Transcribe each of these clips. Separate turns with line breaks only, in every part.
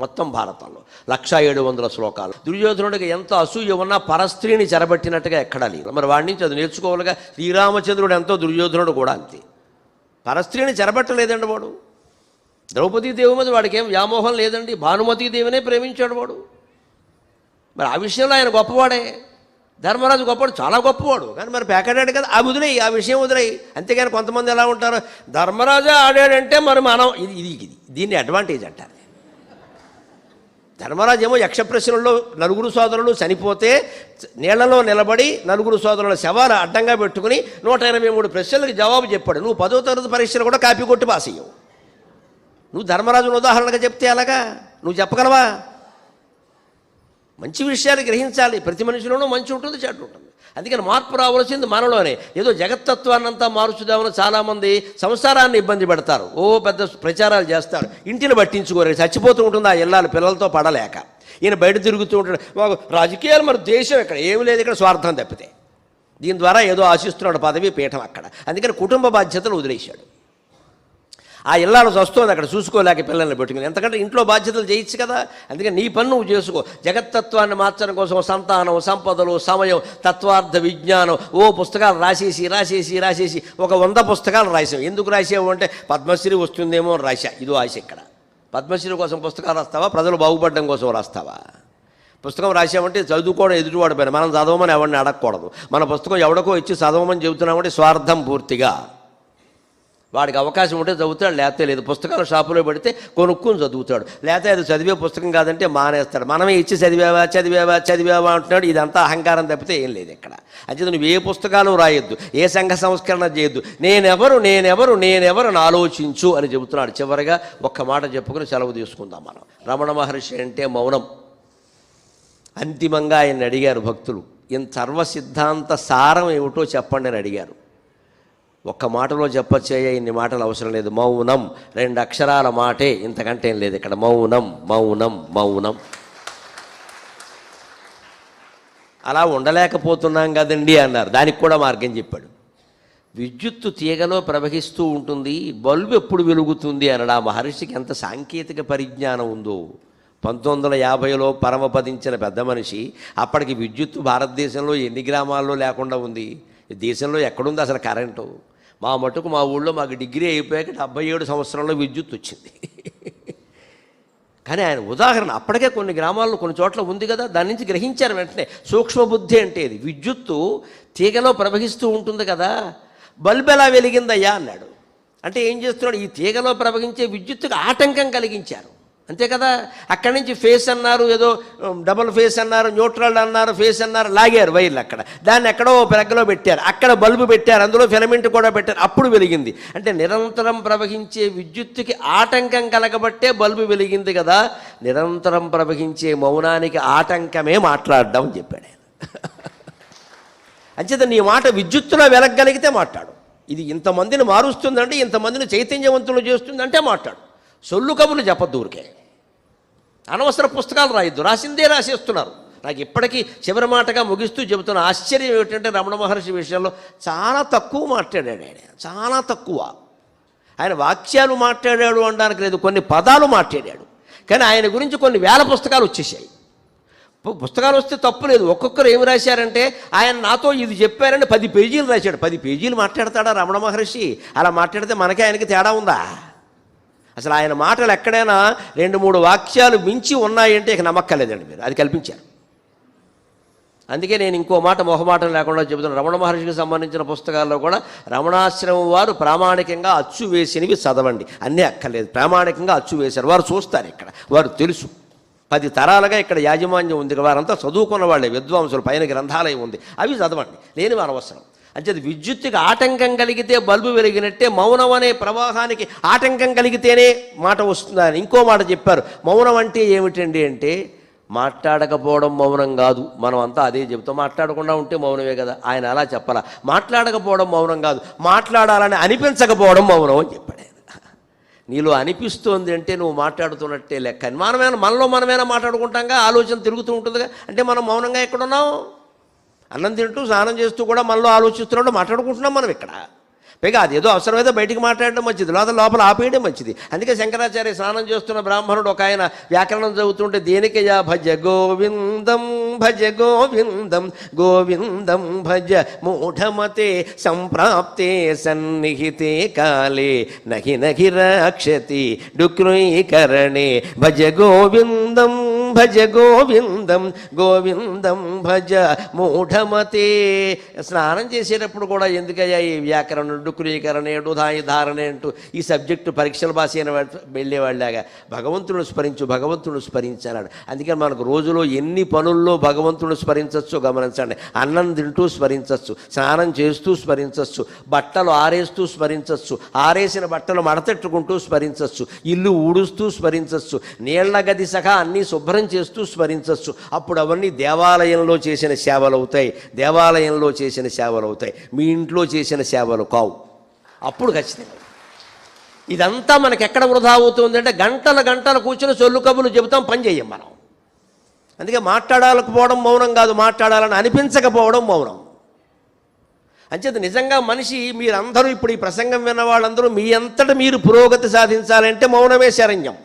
మొత్తం భారతంలో. లక్ష ఏడు వందల శ్లోకాలు. దుర్యోధనుడికి ఎంత అసూయ ఉన్నా పరస్త్రీని చెరబట్టినట్టుగా ఎక్కడా లేదు. మరి వాడి నుంచి అది నేర్చుకోవాలిగా? శ్రీరామచంద్రుడు ఎంతో దుర్యోధనుడు కూడా అంతే. పరస్త్రీని చెరబట్టలేదండి వాడు. ద్రౌపదీ దేవి మీద వాడికి ఏం వ్యామోహం లేదండి. భానుమతీదేవినే ప్రేమించాడు వాడు. మరి ఆ విషయంలో ఆయన గొప్పవాడే. ధర్మరాజు గొప్పవాడు చాలా గొప్పవాడు. కానీ మరి పేకడాడు కదా. ఆ వదిలేయి ఆ విషయం వదిలేయి. అంతేగాని కొంతమంది ఎలా ఉంటారు? ధర్మరాజు ఆడాడంటే మరి మనం ఇది ఇది దీన్ని అడ్వాంటేజ్ అంటారు. ధర్మరాజు ఏమో యక్షప్రశ్నల్లో నలుగురు సోదరులు చనిపోతే నీళ్ళలో నిలబడి నలుగురు సోదరుల శవాలు అడ్డంగా పెట్టుకుని నూట ఎనభై మూడు ప్రశ్నలకు జవాబు చెప్పాడు. నువ్వు పదో తరగతి పరీక్షలు కూడా కాపీ కొట్టి పాస్ అయ్యావు. నువ్వు ధర్మరాజును ఉదాహరణగా చెప్తే అలాగా నువ్వు చెప్పగలవా? మంచి విషయాలు గ్రహించాలి. ప్రతి మనిషిలోనూ మంచి ఉంటుంది చెడు ఉంటుంది. అందుకని మార్పు రావాల్సింది మనలోనే. ఏదో జగత్తత్వాన్నంతా మార్చుదామని చాలామంది సంసారాన్ని ఇబ్బంది పెడతారు. ఓ పెద్ద ప్రచారాలు చేస్తారు. ఇంటిని పట్టించుకోరు చచ్చిపోతూ ఉంటుంది ఆ ఇల్లాలు పిల్లలతో పడలేక. ఈయన బయట తిరుగుతూ ఉంటాడు. మాకు రాజకీయాలు మరి దేశం ఇక్కడ ఏమి లేదు ఇక్కడ స్వార్థం తప్పితే. దీని ద్వారా ఏదో ఆశిస్తున్నాడు పదవి పీఠం అక్కడ. అందుకని కుటుంబ బాధ్యతలు వదిలేశాడు. ఆ ఇల్లాలు వస్తుంది అక్కడ చూసుకోలేక పిల్లల్ని పెట్టుకుని. ఎందుకంటే ఇంట్లో బాధ్యతలు చేయొచ్చు కదా. అందుకని నీ పని నువ్వు చేసుకో. జగత్తత్వాన్ని మార్చడం కోసం సంతానం సంపదలు సమయం తత్వార్థ విజ్ఞానం ఓ పుస్తకాలు రాసేసి రాసేసి రాసేసి ఒక వంద పుస్తకాలు రాసాం ఎందుకు రాసావు అంటే పద్మశ్రీ వస్తుందేమో అని రాశా. ఇదో ఆశ ఇక్కడ. పద్మశ్రీ కోసం పుస్తకాలు రాస్తావా? ప్రజలు బాగుపడడం కోసం రాస్తావా? పుస్తకం రాసామంటే చదువుకోవడం ఎదుటివాడు పైన. మనం చదవమని ఎవరిని అడగకూడదు. మన పుస్తకం ఎవడకో ఇచ్చి చదవమని చెబుతున్నామంటే స్వార్థం పూర్తిగా. వాడికి అవకాశం ఉంటే చదువుతాడు లేకపోతే లేదు. పుస్తకాలు షాపులో పెడితే కొనుక్కుని చదువుతాడు. లేకపోతే అది చదివే పుస్తకం కాదంటే మానేస్తాడు. మనమే ఇచ్చి చదివావా చదివావా చదివావా అంటున్నాడు. ఇదంతా అహంకారం తప్పితే ఏం లేదు ఇక్కడ. అంచేత నువ్వు ఏ పుస్తకాలు రాయొద్దు ఏ సంఘ సంస్కరణ చేయొద్దు. నేనెవరు నేనెవరు నేనెవరు అని ఆలోచించు అని చెబుతున్నాడు. చివరిగా ఒక్క మాట చెప్పుకుని సెలవు తీసుకుందాం మనం. రమణ మహర్షి అంటే మౌనం. అంతిమంగా ఆయన అడిగారు భక్తులు. ఇంత సర్వ సిద్ధాంత సారం ఏమిటో చెప్పండి అని అడిగారు. ఒక్క మాటలో చెప్పచ్చేయ ఇన్ని మాటలు అవసరం లేదు. మౌనం. రెండు అక్షరాల మాటే. ఇంతకంటే ఏం లేదు ఇక్కడ. మౌనం మౌనం మౌనం. అలా ఉండలేకపోతున్నాం కదండి అన్నారు. దానికి కూడా మార్గం చెప్పాడు. విద్యుత్తు తీగలో ప్రవహిస్తూ ఉంటుంది. బల్బు ఎప్పుడు వెలుగుతుంది అనడా? మహర్షికి ఎంత సాంకేతిక పరిజ్ఞానం ఉందో. పంతొమ్మిది వందల యాభైలో పరమపదించిన పెద్ద మనిషి అప్పటికి విద్యుత్తు భారతదేశంలో ఎన్ని గ్రామాల్లో లేకుండా ఉంది? దేశంలో ఎక్కడుంది అసలు కరెంటు? మా మటుకు మా ఊళ్ళో మాకు డిగ్రీ అయిపోయాక డెబ్బై ఏడు సంవత్సరంలో విద్యుత్ వచ్చింది. కానీ ఆయన ఉదాహరణ అప్పటికే కొన్ని గ్రామాల్లో కొన్ని చోట్ల ఉంది కదా దాని నుంచి గ్రహించారు వెంటనే. సూక్ష్మబుద్ధి అంటే ఇది విద్యుత్తు తీగలో ప్రవహిస్తూ ఉంటుంది కదా బల్బ్ ఎలా వెలిగిందయ్యా అన్నాడు. అంటే ఏం చేస్తున్నాడు? ఈ తీగలో ప్రవహించే విద్యుత్తుకు ఆటంకం కలిగించారు. అంతే కదా? అక్కడి నుంచి ఫేస్ అన్నారు ఏదో డబుల్ ఫేస్ అన్నారు న్యూట్రల్ అన్నారు ఫేస్ అన్నారు లాగారు వైర్లు అక్కడ. దాన్ని ఎక్కడో ప్రగ్గలో పెట్టారు. అక్కడ బల్బు పెట్టారు అందులో ఫిలమెంట్ కూడా పెట్టారు. అప్పుడు వెలిగింది. అంటే నిరంతరం ప్రవహించే విద్యుత్తుకి ఆటంకం కలగబట్టే బల్బు వెలిగింది కదా? నిరంతరం ప్రవహించే మౌనానికి ఆటంకమే మాట్లాడడం అని చెప్పాడు ఆయన. అంచేత నీ మాట విద్యుత్తులో వెలగలిగితే మాట్లాడు. ఇది ఇంతమందిని మారుస్తుందంటే ఇంతమందిని చైతన్యవంతులు చేస్తుందంటే మాట్లాడు. సొల్లు కబులు చెప్పద్దు ఊరికే. అనవసర పుస్తకాలు రాయొద్దు. రాసిందే రాసేస్తున్నారు. నాకు ఇప్పటికీ చివరి మాటగా ముగిస్తూ చెబుతున్న ఆశ్చర్యం ఏమిటంటే రమణ మహర్షి విషయంలో చాలా తక్కువ మాట్లాడాడు ఆయన. చాలా తక్కువ. ఆయన వాక్యాలు మాట్లాడాడు అనడానికి లేదు కొన్ని పదాలు మాట్లాడాడు. కానీ ఆయన గురించి కొన్ని వేల పుస్తకాలు వచ్చేసాయి పుస్తకాలు వస్తే తప్పు లేదు. ఒక్కొక్కరు ఏమి రాశారంటే ఆయన నాతో ఇది చెప్పారని పది పేజీలు రాశాడు. పది పేజీలు మాట్లాడతాడా రమణ మహర్షి? అలా మాట్లాడితే మనకే ఆయనకి తేడా ఉందా? అసలు ఆయన మాటలు ఎక్కడైనా రెండు మూడు వాక్యాలు మించి ఉన్నాయంటే ఇక నమ్మక్కలేదండి మీరు. అది కల్పించారు. అందుకే నేను ఇంకో మాట మొహమాటం లేకుండా చెబుతున్నాను రమణ మహర్షికి సంబంధించిన పుస్తకాల్లో కూడా రమణాశ్రమం వారు ప్రామాణికంగా అచ్చు వేసినవి చదవండి. అన్నీ అక్కర్లేదు. ప్రామాణికంగా అచ్చు వేశారు. వారు చూస్తారు ఇక్కడ. వారు తెలుసు. పది తరాలుగా ఇక్కడ యాజమాన్యం ఉంది. వారంతా చదువుకున్న వాళ్ళే. విద్వాంసులు. పైన గ్రంథాలయం ఉంది. అవి చదవండి. నేను వారు అవసరం. అంటే విద్యుత్తుకి ఆటంకం కలిగితే బల్బు వెలిగినట్టే మౌనం అనే ప్రవాహానికి ఆటంకం కలిగితేనే మాట వస్తుందని ఇంకో మాట చెప్పారు. మౌనం అంటే ఏమిటండి అంటే మాట్లాడకపోవడం మౌనం కాదు. మనం అంతా అదే చెబుతాం. మాట్లాడకుండా ఉంటే మౌనమే కదా. ఆయన అలా చెప్పాలా? మాట్లాడకపోవడం మౌనం కాదు. మాట్లాడాలని అనిపించకపోవడం మౌనం అని చెప్పాడు నీలో అనిపిస్తోంది అంటే నువ్వు మాట్లాడుతున్నట్టే లెక్క. మనమైనా మనలో మనమేనా మాట్లాడుకుంటాంగా? ఆలోచన తిరుగుతూ ఉంటుందిగా. అంటే మనం మౌనంగా ఎక్కడున్నాం? అన్నం తింటూ స్నానం చేస్తూ కూడా మనలో ఆలోచిస్తున్నాడు మాట్లాడుకుంటున్నాం మనం ఇక్కడ. పైగా అది ఏదో అవసరమైతే బయటికి మాట్లాడడం మంచిది లేదా లోపల ఆపేయడం మంచిది. అందుకే శంకరాచార్య స్నానం చేస్తున్న బ్రాహ్మణుడు ఒక ఆయన వ్యాకరణం చదువుతుంటే దేనికయా భజ గోవిందం భజ గోవిందం గోవిందం భజ మూఢమతే సంప్రాప్తే సన్నిహితే కాలే నహి నహి రక్షతి డుక్రీకరణే భజ గోవిందం భజ గోవిందం గోవిందం భజ మూఢమతే స్నానం చేసేటప్పుడు కూడా ఎందుకయ్యా ఈ వ్యాకరణ డుకురీకరణ డుధాయి ధారణ అంటూ ఈ సబ్జెక్టు పరీక్షల భాష అయిన వెళ్ళేవాళ్ళగా భగవంతుడు స్మరించు భగవంతుడు స్మరించాలని అందుకని మనకు రోజులో ఎన్ని పనుల్లో భగవంతుడు స్మరించవచ్చు గమనించండి. అన్నం తింటూ స్మరించవచ్చు స్నానం చేస్తూ స్మరించవచ్చు బట్టలు ఆరేస్తూ స్మరించవచ్చు ఆరేసిన బట్టలు మడతెట్టుకుంటూ స్మరించవచ్చు ఇల్లు ఊడుస్తూ స్మరించవచ్చు నీళ్ళ గది సహా అన్నీ శుభ్రం చేస్తూ స్మరించవచ్చు అప్పుడు అవన్నీ దేవాలయంలో చేసిన సేవలు అవుతాయి దేవాలయంలో చేసిన సేవలు అవుతాయి మీ ఇంట్లో చేసిన సేవలు కావు. అప్పుడు ఖచ్చితంగా. ఇదంతా మనకి ఎక్కడ వృధా అవుతుందంటే గంటల గంటల గంటలు కూర్చొని సొల్లు కబులు చెబుతాం పని చేయం మనం. అందుకే మాట్లాడాలకపోవడం మౌనం కాదు మాట్లాడాలని అనిపించకపోవడం మౌనం. అంచేత నిజంగా మనిషి మీరందరూ ఇప్పుడు ఈ ప్రసంగం విన్న వాళ్ళందరూ మీ అంతటా మీరు పురోగతి సాధించాలంటే మౌనమే శరణ్యం.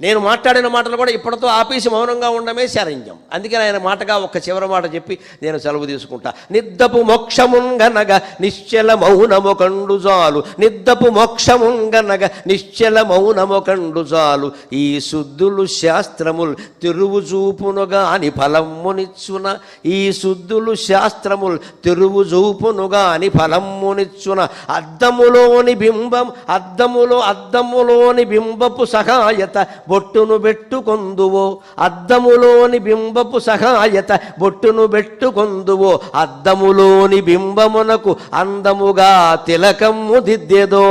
నేను మాట్లాడిన మాటలు కూడా ఇప్పటితో ఆపేసి మౌనంగా ఉండమే శరణ్యం. అందుకని ఆయన మాటగా ఒక్క చివరి మాట చెప్పి నేను సెలవు తీసుకుంటా. నిద్దపు మోక్షముంగనగ నిశ్చల మౌనము కండు చాలు. నిద్దపు మోక్షముంగనగ నిశ్చల మౌనము కండు చాలు. ఈ శుద్ధులు శాస్త్రములు తిరువు చూపునుగా అని ఫలమ్మునిచ్చున ఈ శుద్ధులు శాస్త్రములు తిరువు చూపునుగా అని ఫలమ్మునిచ్చున అద్దములోని బింబం అద్దములో అద్దములోని బింబపు సహాయత బొట్టును పెట్టుకొందువో అద్దములోని బింబపు సహాయత బొట్టును పెట్టుకొందువో అద్దములోని బింబమునకు అందముగా తిలకమ్ము దిద్దెదో.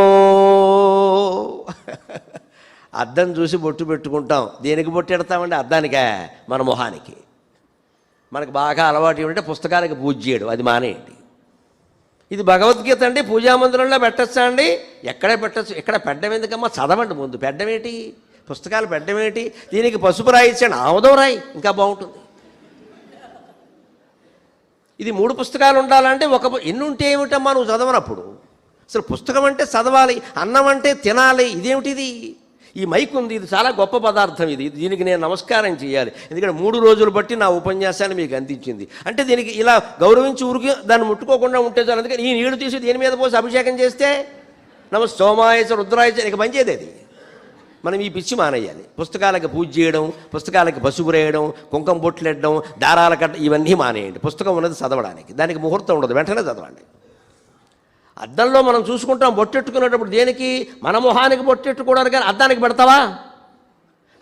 అద్దం చూసి బొట్టు పెట్టుకుంటాం. దేనికి బొట్టు ఎడతామండి అద్దానికా మన మొహానికి. మనకు బాగా అలవాటు ఏమంటే పుస్తకాలకు పూజ చేయడం అది మానేయండి. ఇది భగవద్గీత అండి పూజామందిరంలో పెట్టచ్చా అండి? ఎక్కడే పెట్టచ్చు? ఎక్కడ పెట్టడం ఎందుకమ్మా? చదవండి ముందు. పెట్టడం ఏంటి? పుస్తకాలు పెట్టడం ఏంటి? దీనికి పసుపు రాయించండి ఇచ్చాడు ఆముదం రాయి. ఇంకా బాగుంటుంది. ఇది మూడు పుస్తకాలు ఉండాలంటే ఒక ఎన్నుంటే ఎన్ని ఉంటే ఏమిటమ్మా నువ్వు చదవనప్పుడు? అసలు పుస్తకం అంటే చదవాలి అన్నం అంటే తినాలి ఇదేమిటిది? ఈ మైక్ ఉంది. ఇది చాలా గొప్ప పదార్థం ఇది. దీనికి నేను నమస్కారం చేయాలి. ఎందుకంటే మూడు రోజులు బట్టి నా ఉపన్యాసాన్ని మీకు అందించింది. అంటే దీనికి ఇలా గౌరవించి ఊరికి దాన్ని ముట్టుకోకుండా ఉంటే చాలు. అందుకని ఈ నీళ్ళు తీసి దీని మీద పోసి అభిషేకం చేస్తే? నమ సోమాయచ రుద్రాయచ ఇక మంచిది అది మనం ఈ పిచ్చి మానేయాలి. పుస్తకాలకు పూజ చేయడం పుస్తకాలకు పసుపు రేయడం కుంకం బొట్లెట్టడం దారాల కట్ట ఇవన్నీ మానేయండి. పుస్తకం ఉన్నది చదవడానికి. దానికి ముహూర్తం ఉండదు. వెంటనే చదవండి. అద్దంలో మనం చూసుకుంటాం బొట్టెట్టుకునేటప్పుడు దేనికి? మన మొహానికి బొట్టెట్టుకోవడానికి కానీ అద్దానికి పెడతావా?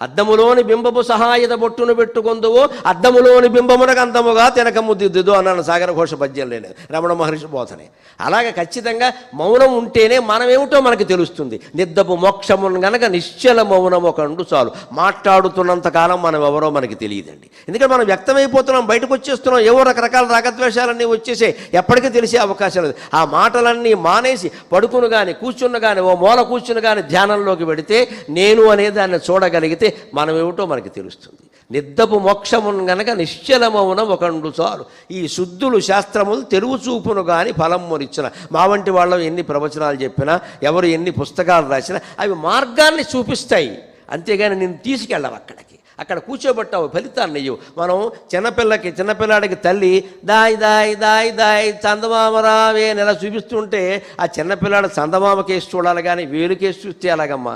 అద్దములోని బింబపు సహాయత బొట్టును పెట్టుకుందువు అద్దములోని బింబమునకు అందముగా తినకముద్దిద్దు అన్నాను సాగర ఘోష పద్యం లేని రమణ మహర్షి బోధనే. అలాగే ఖచ్చితంగా మౌనం ఉంటేనే మనమేమిటో మనకి తెలుస్తుంది. నిద్దపు మోక్షమును గనక నిశ్చల మౌనము కండు చాలు. మాట్లాడుతున్నంత కాలం మనం ఎవరో మనకి తెలియదండి. ఎందుకంటే మనం వ్యక్తమైపోతున్నాం బయటకు వచ్చేస్తున్నాం ఏవో రకరకాల రాగద్వేషాలన్నీ వచ్చేసే ఎప్పటికీ తెలిసే అవకాశం లేదు. ఆ మాటలన్నీ మానేసి పడుకును కానీ కూర్చున్న కానీ ఓ మూల కూర్చుని కానీ ధ్యానంలోకి పెడితే నేను అనే దాన్ని చూడగలిగితే మనం ఏమిటో మనకి తెలుస్తుంది. నిద్దపు మోక్షమును గనక నిశ్చలమౌన ఒకండు చాలు. ఈ శుద్ధులు శాస్త్రములు తెలుగు చూపును కానీ ఫలమునిచ్చిన మా వంటి వాళ్ళు ఎన్ని ప్రవచనాలు చెప్పినా ఎవరు ఎన్ని పుస్తకాలు రాసినా అవి మార్గాన్ని చూపిస్తాయి. అంతేగాని నేను తీసుకెళ్ళవు అక్కడికి. అక్కడ కూర్చోబెట్టావు ఫలితాన్ని ఇవ్వు మనం చిన్నపిల్లకి చిన్నపిల్లాడికి తల్లి దాయ్ దాయ్ దాయ్ దాయ్ చందమామ రావే చూపిస్తుంటే ఆ చిన్నపిల్లాడు చందమామ కేసు చూడాలి కానీ వేలు కేసు చూస్తే అలాగమ్మా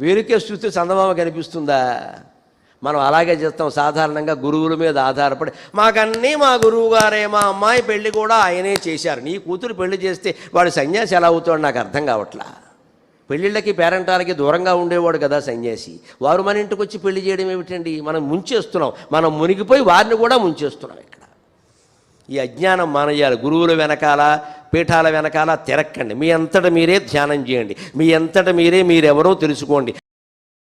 వేరుకే చూస్తే చందమామ కనిపిస్తుందా? మనం అలాగే చేస్తాం. సాధారణంగా గురువుల మీద ఆధారపడి మాకన్నీ మా గురువు గారే మా అమ్మాయి పెళ్ళి కూడా ఆయనే చేశారు. నీ కూతురు పెళ్ళి చేస్తే వాడు సన్యాసి ఎలా అవుతాడు నాకు అర్థం కావట్లా. పెళ్ళిళ్ళకి పేరెంటాలకి దూరంగా ఉండేవాడు కదా సన్యాసి. వారు మన ఇంటికి వచ్చి పెళ్ళి చేయడం ఏమిటండి? మనం ముంచేస్తున్నాం. మనం మునిగిపోయి వారిని కూడా ముంచేస్తున్నాం ఇక్కడ. ఈ అజ్ఞానం మానేయాలి. గురువుల వెనకాల పీఠాల వెనకాల తిరక్కండి. మీ అంతట మీరే ధ్యానం చేయండి. మీ అంతట మీరే మీరెవరో తెలుసుకోండి.